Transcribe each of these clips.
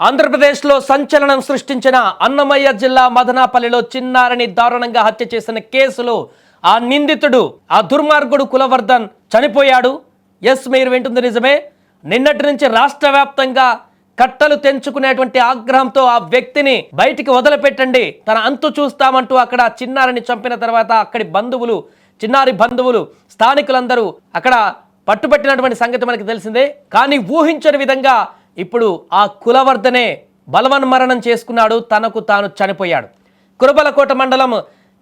ఆంధ్రప్రదేశ్లో సంచలనం సృష్టించిన అన్నమయ్య జిల్లా మదనాపల్లిలో చిన్నారిని దారుణంగా హత్య చేసిన కేసులో ఆ నిందితుడు ఆ దుర్మార్గుడు కులవర్ధన్ చనిపోయాడు. ఎస్ మీరు వింటుంది నిజమే. నిన్నటి నుంచి రాష్ట్ర వ్యాప్తంగా కట్టలు తెంచుకునేటువంటి ఆగ్రహంతో ఆ వ్యక్తిని బయటికి వదిలిపెట్టండి. తన అంతు చూస్తామంటూ అక్కడ చిన్నారిని చంపిన తర్వాత అక్కడి బంధువులు చిన్నారి బంధువులు స్థానికులందరూ అక్కడ పట్టుబట్టినటువంటి సంగతి మనకి తెలిసిందే. కానీ ఊహించని విధంగా ఇప్పుడు ఆ కులవర్ధనే బలవన్మరణం చేసుకున్నాడు తనకు తాను చనిపోయాడు. కురబలకోట మండలం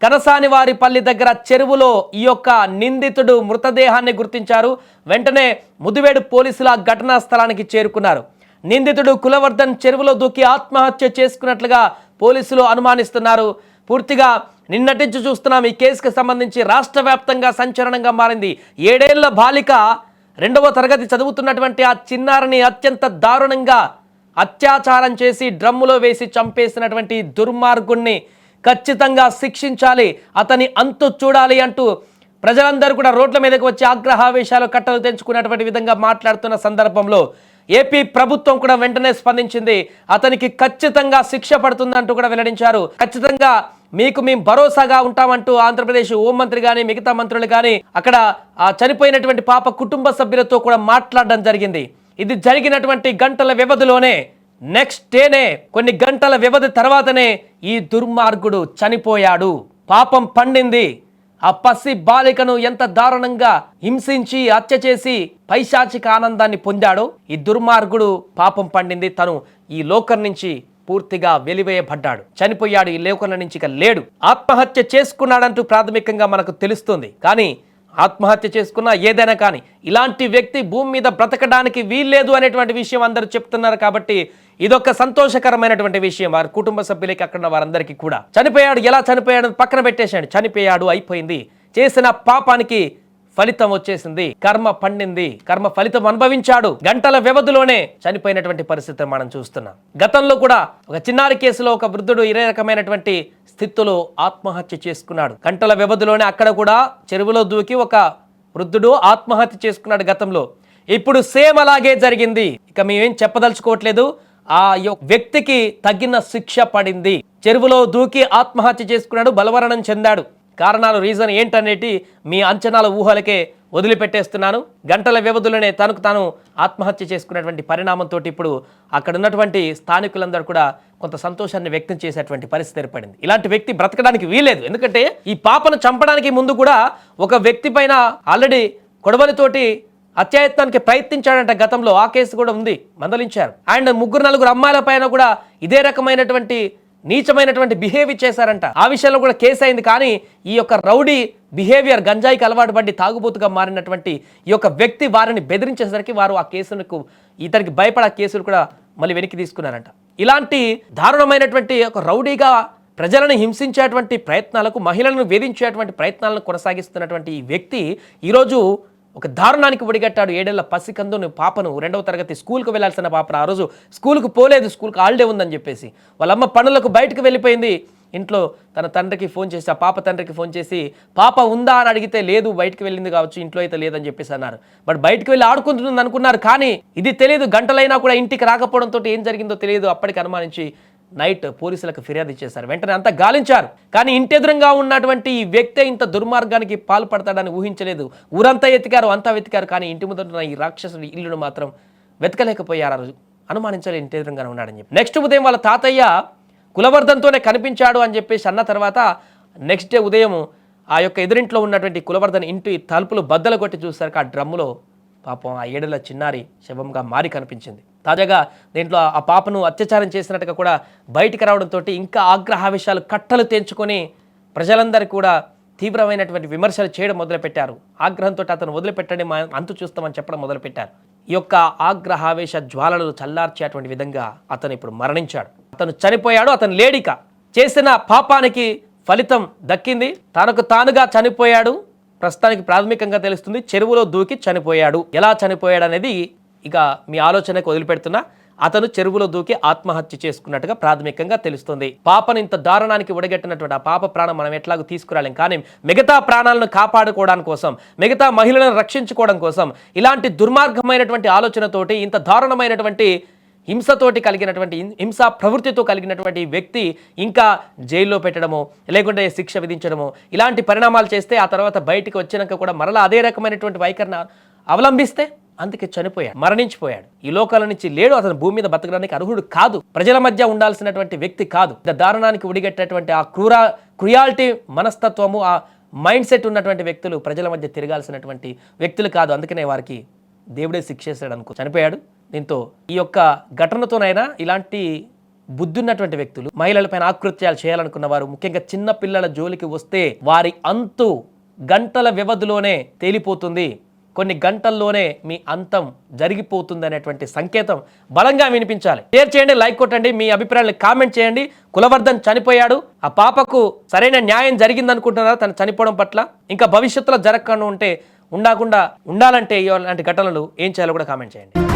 కనసానివారిపల్లి దగ్గర చెరువులో ఈ యొక్క నిందితుడు మృతదేహాన్ని గుర్తించారు. వెంటనే ముదివేడు పోలీసులు ఆ ఘటనా స్థలానికి చేరుకున్నారు. నిందితుడు కులవర్ధన్ చెరువులో దూకి ఆత్మహత్య చేసుకున్నట్లుగా పోలీసులు అనుమానిస్తున్నారు. పూర్తిగా నిన్నటించి చూస్తున్నాం ఈ కేసుకు సంబంధించి రాష్ట్ర వ్యాప్తంగా సంచలనంగా మారింది. ఏడేళ్ళ బాలిక రెండవ తరగతి చదువుతున్నటువంటి ఆ చిన్నారిని అత్యంత దారుణంగా అత్యాచారం చేసి డ్రమ్ములో వేసి చంపేసినటువంటి దుర్మార్గుణ్ణి ఖచ్చితంగా శిక్షించాలి అతని అంతు చూడాలి అంటూ ప్రజలందరూ కూడా రోడ్ల మీదకి వచ్చి ఆగ్రహావేశాలు కట్టలు తెంచుకున్నటువంటి విధంగా మాట్లాడుతున్న సందర్భంలో ఏపీ ప్రభుత్వం కూడా వెంటనే స్పందించింది. అతనికి ఖచ్చితంగా శిక్ష పడుతుందంటూ కూడా వెల్లడించారు. ఖచ్చితంగా మీకు మేము భరోసాగా ఉంటామంటూ ఆంధ్రప్రదేశ్ హోంమంత్రి కానీ మిగతా మంత్రులు కానీ అక్కడ ఆ చనిపోయినటువంటి పాప కుటుంబ సభ్యులతో కూడా మాట్లాడడం జరిగింది. ఇది జరిగినటువంటి గంటల వ్యవధిలోనే నెక్స్ట్ డేనే కొన్ని గంటల వ్యవధి తర్వాతనే ఈ దుర్మార్గుడు చనిపోయాడు. పాపం పండింది. ఆ పసి బాలికను ఎంత దారుణంగా హింసించి హత్య చేసి పైశాచిక ఆనందాన్ని పొందాడో ఈ దుర్మార్గుడు పాపం పండింది. తను ఈ లోకం నుంచి పూర్తిగా వెలివేయబడ్డాడు. చనిపోయాడు ఈ లేఖల నుంచి ఇక లేడు. ఆత్మహత్య చేసుకున్నాడంటూ ప్రాథమికంగా మనకు తెలుస్తుంది. కానీ ఆత్మహత్య చేసుకున్నా ఏదైనా కానీ ఇలాంటి వ్యక్తి భూమి మీద బ్రతకడానికి వీల్లేదు అనేటువంటి విషయం అందరూ చెప్తున్నారు కాబట్టి ఇదొక సంతోషకరమైనటువంటి విషయం. వారి కుటుంబ సభ్యులకి అక్కడ వారందరికీ కూడా. చనిపోయాడు ఎలా చనిపోయాడు? పక్కన పెట్టేశాడు. చనిపోయాడు అయిపోయింది. చేసిన పాపానికి ఫలితం వచ్చేసింది. కర్మ పండింది. కర్మ ఫలితం అనుభవించాడు. గంటల వ్యవధిలోనే చనిపోయినటువంటి పరిస్థితిని మనం చూస్తున్నాం. గతంలో కూడా ఒక చిన్నారి కేసులో ఒక వృద్ధుడు ఇరే రకమైనటువంటి స్థితిలో ఆత్మహత్య చేసుకున్నాడు. గంటల వ్యవధిలోనే అక్కడ కూడా చెరువులో దూకి ఒక వృద్ధుడు ఆత్మహత్య చేసుకున్నాడు గతంలో. ఇప్పుడు సేమ్ అలాగే జరిగింది. ఇక మేమేం చెప్పదలుచుకోవట్లేదు. ఆ వ్యక్తికి తగిన శిక్ష పడింది. చెరువులో దూకి ఆత్మహత్య చేసుకున్నాడు. బలవరణం చెందాడు. కారణాలు రీజన్ ఏంటనేటి మీ అంచనాల ఊహలకే వదిలిపెట్టేస్తున్నాను. గంటల వ్యవధులనే తనకు తాను ఆత్మహత్య చేసుకున్నటువంటి పరిణామంతో ఇప్పుడు అక్కడ ఉన్నటువంటి స్థానికులందరూ కూడా కొంత సంతోషాన్ని వ్యక్తం చేసేటువంటి పరిస్థితి ఏర్పడింది. ఇలాంటి వ్యక్తి బ్రతకడానికి వీలేదు ఎందుకంటే ఈ పాపను చంపడానికి ముందు కూడా ఒక వ్యక్తి పైన ఆల్రెడీ కొడవలితోటి అత్యాయత్నానికి ప్రయత్నించాడంట గతంలో. ఆ కేసు కూడా ఉంది. మందలించారు. అండ్ ముగ్గురు నలుగురు అమ్మాయిల పైన కూడా ఇదే రకమైనటువంటి నీచమైనటువంటి బిహేవియర్ చేశారంట. ఆ విషయంలో కూడా కేసు అయింది. కానీ ఈ యొక్క రౌడీ బిహేవియర్ గంజాయికి అలవాటు పడి తాగుబోతుగా మారినటువంటి ఈ యొక్క వ్యక్తి వారిని బెదిరించేసరికి వారు ఆ కేసులకు ఇతనికి భయపడే కేసులు కూడా మళ్ళీ వెనక్కి తీసుకున్నారంట. ఇలాంటి దారుణమైనటువంటి ఒక రౌడీగా ప్రజలను హింసించేటువంటి ప్రయత్నాలకు మహిళలను వేధించేటువంటి ప్రయత్నాలను కొనసాగిస్తున్నటువంటి ఈ వ్యక్తి ఈరోజు ఒక దారుణానికి ఒడిగట్టాడు ఏడేళ్ళ పసికందుని పాపను రెండవ తరగతి స్కూల్కి వెళ్ళాల్సిన పాపను. ఆ రోజు స్కూల్కు పోలేదు స్కూల్కి హాలిడే ఉందని చెప్పేసి. వాళ్ళ అమ్మ పనులకు బయటకు వెళ్ళిపోయింది. ఇంట్లో తన తండ్రికి ఫోన్ చేసి ఆ పాప తండ్రికి ఫోన్ చేసి పాప ఉందా? అని అడిగితే లేదు బయటకు వెళ్ళింది కావచ్చు ఇంట్లో అయితే లేదని చెప్పేసి అన్నారు. బట్ బయటకు వెళ్ళి ఆడుకుంటుంది అనుకున్నారు కానీ ఇది తెలియదు గంటలైనా కూడా ఇంటికి రాకపోవడంతో ఏం జరిగిందో తెలియదు అప్పటికి అనుమానించి నైట్ పోలీసులకు ఫిర్యాదు ఇచ్చేశారు. వెంటనే అంతా గాలించారు. కానీ ఇంటెదురుగా ఉన్నటువంటి ఈ వ్యక్తే ఇంత దుర్మార్గానికి పాల్పడతాడని ఊహించలేదు. ఊరంతా ఎతికారు అంతా వెతికారు. కానీ ఇంటి ముందున్న ఈ రాక్షసుడి ఇల్లును మాత్రం వెతకలేకపోయారు. అనుమానించాలి ఇంటి ఉన్నాడని చెప్పి. నెక్స్ట్ ఉదయం వాళ్ళ తాతయ్య కులవర్ధన్తోనే కనిపించాడు అని చెప్పేసి అన్న తర్వాత నెక్స్ట్ డే ఉదయం ఆ యొక్క ఎదురింట్లో ఉన్నటువంటి కులవర్ధన్ ఇంటి తలుపులు బద్దలు కొట్టి చూసారు ఆ డ్రమ్ములో పాపం ఆ ఏడల చిన్నారి శవంగా మారి కనిపించింది. తాజాగా దీంట్లో ఆ పాపను అత్యాచారం చేసినట్టుగా కూడా బయటికి రావడంతో ఇంకా ఆగ్రహావేశాలు కట్టలు తెంచుకొని ప్రజలందరూ కూడా తీవ్రమైనటువంటి విమర్శలు చేయడం మొదలుపెట్టారు. ఆగ్రహంతో అతను వదిలిపెట్టండి మా అంతు చూస్తామని చెప్పడం మొదలుపెట్టారు. ఈ యొక్క ఆగ్రహావేశ జ్వాలలు చల్లార్చేటువంటి విధంగా అతను ఇప్పుడు మరణించాడు. అతను చనిపోయాడు అతను లేడిక. చేసిన పాపానికి ఫలితం దక్కింది. తనకు తానుగా చనిపోయాడు. ప్రస్తుతానికి ప్రాథమికంగా తెలుస్తుంది చెరువులో దూకి చనిపోయాడు. ఎలా చనిపోయాడు అనేది ఇక మీ ఆలోచనకు వదిలిపెడుతున్నా అతను చెరువులో దూకి ఆత్మహత్య చేసుకున్నట్టుగా ప్రాథమికంగా తెలుస్తుంది. పాపను ఇంత దారుణానికి ఒడగట్టినటువంటి ఆ పాప ప్రాణం మనం ఎట్లాగూ తీసుకురాలేం. కానీ మిగతా ప్రాణాలను కాపాడుకోవడం కోసం మిగతా మహిళలను రక్షించుకోవడం కోసం ఇలాంటి దుర్మార్గమైనటువంటి ఆలోచనతోటి ఇంత దారుణమైనటువంటి హింసతోటి కలిగినటువంటి హింసా ప్రవృత్తితో కలిగినటువంటి వ్యక్తి ఇంకా జైల్లో పెట్టడము లేకుంటే శిక్ష విధించడము ఇలాంటి పరిణామాలు చేస్తే ఆ తర్వాత బయటికి వచ్చినాక కూడా మరలా అదే రకమైనటువంటి వైఖరిని అవలంబిస్తే అందుకే చనిపోయాడు మరణించిపోయాడు. ఈ లోకాల నుంచి లేడు అతను భూమి మీద బతకడానికి అర్హుడు కాదు. ప్రజల మధ్య ఉండాల్సినటువంటి వ్యక్తి కాదు. దారుణానికి ఉడిగట్టేటువంటి ఆ క్రూర క్రుయాలిటీ మనస్తత్వము ఆ మైండ్ సెట్ ఉన్నటువంటి వ్యక్తులు ప్రజల మధ్య తిరగాల్సినటువంటి వ్యక్తులు కాదు. అందుకనే వారికి దేవుడే శిక్షేశాడు అనుకో. చనిపోయాడు. దీంతో ఈ యొక్క ఘటనతోనైనా ఇలాంటి బుద్ధి ఉన్నటువంటి వ్యక్తులు మహిళలపైన ఆకృత్యాలు చేయాలనుకున్న వారు ముఖ్యంగా చిన్న పిల్లల జోలికి వస్తే వారి అంతు గంటల వ్యవధిలోనే తేలిపోతుంది. కొన్ని గంటల్లోనే మీ అంతం జరిగిపోతుంది అనేటువంటి సంకేతం బలంగా వినిపించాలి. షేర్ చేయండి లైక్ కొట్టండి మీ అభిప్రాయాలు కామెంట్ చేయండి. కులవర్ధన్ చనిపోయాడు. ఆ పాపకు సరైన న్యాయం జరిగిందనుకుంటున్నారా? తను చనిపోవడం పట్ల ఇంకా భవిష్యత్తులో జరగకుండా ఉంటే ఉండకుండా ఉండాలంటే ఇలాంటి ఘటనలు ఏం చేయాలో కూడా కామెంట్ చేయండి.